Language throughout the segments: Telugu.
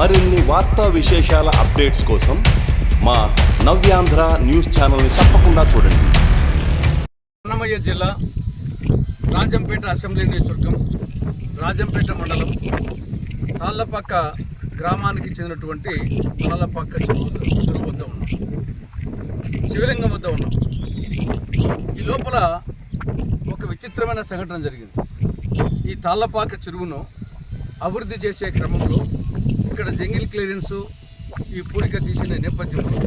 మరిన్ని వార్తా విశేషాల అప్డేట్స్ కోసం మా నవ్యాంధ్ర న్యూస్ ఛానల్ని తప్పకుండా చూడండి. అన్నమయ్య జిల్లా రాజంపేట అసెంబ్లీ నియోజకవర్గం రాజంపేట మండలం తాళ్ళపక్క గ్రామానికి చెందినటువంటి తాళ్ళపక్క చెరువు చెరువు వద్ద ఉన్నాం. శివలింగం వద్ద ఉన్నాం. ఈ లోపల ఒక విచిత్రమైన సంఘటన జరిగింది. ఈ తాళ్ళపాక చెరువును అభివృద్ధి చేసే క్రమంలో ఇక్కడ జంగిల్ క్లియరెన్స్ ఈ పూడిక తీసిన నేపథ్యంలో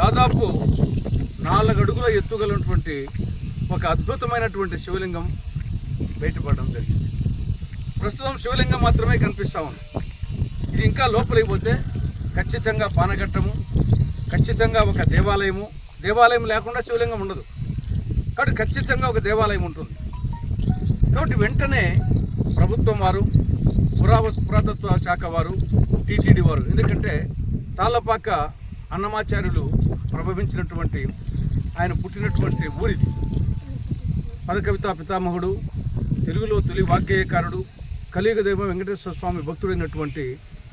దాదాపు నాలుగు అడుగుల ఎత్తుగలటువంటి ఒక అద్భుతమైనటువంటి శివలింగం బయటపడడం జరిగింది. ప్రస్తుతం శివలింగం మాత్రమే కనిపిస్తూ ఉంది. ఇది ఇంకా లోపలికి పోతే ఖచ్చితంగా పానగట్టము ఖచ్చితంగా ఒక దేవాలయము. దేవాలయం లేకుండా శివలింగం ఉండదు. కాబట్టి ఖచ్చితంగా ఒక దేవాలయం ఉంటుంది. కాబట్టి వెంటనే ప్రభుత్వం వారు పురావ పురాతత్వ శాఖ వారు టీటీడీ వారు. ఎందుకంటే తాళ్ళపాక అన్నమాచార్యులు ప్రభవించినటువంటి ఆయన పుట్టినటువంటి ఊరిది. పదకవిత పితామహుడు తెలుగులో తొలి వాగ్గేయకారుడు కలియుగ దైవం వెంకటేశ్వర స్వామి భక్తుడైనటువంటి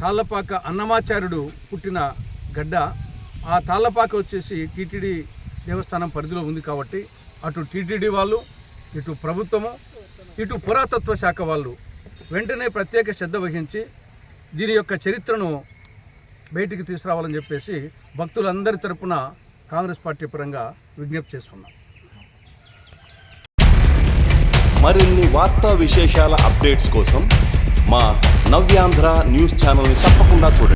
తాళ్ళపాక అన్నమాచార్యుడు పుట్టిన గడ్డ ఆ తాళ్ళపాక వచ్చేసి టీటీడీ దేవస్థానం పరిధిలో ఉంది కాబట్టి అటు టీటీడీ వాళ్ళు ఇటు ప్రభుత్వము ఇటు పురాతత్వ శాఖ వాళ్ళు వెంటనే ప్రత్యేక శ్రద్ధ వహించి దీని యొక్క చరిత్రను బయటికి తీసుకురావాలని చెప్పేసి భక్తులందరి తరపున కాంగ్రెస్ పార్టీ పరంగా విజ్ఞప్తి చేస్తున్నాం. మరిన్ని వార్తా విశేషాల అప్డేట్స్ కోసం మా నవ్యాంధ్ర న్యూస్ ఛానల్ని తప్పకుండా చూడండి.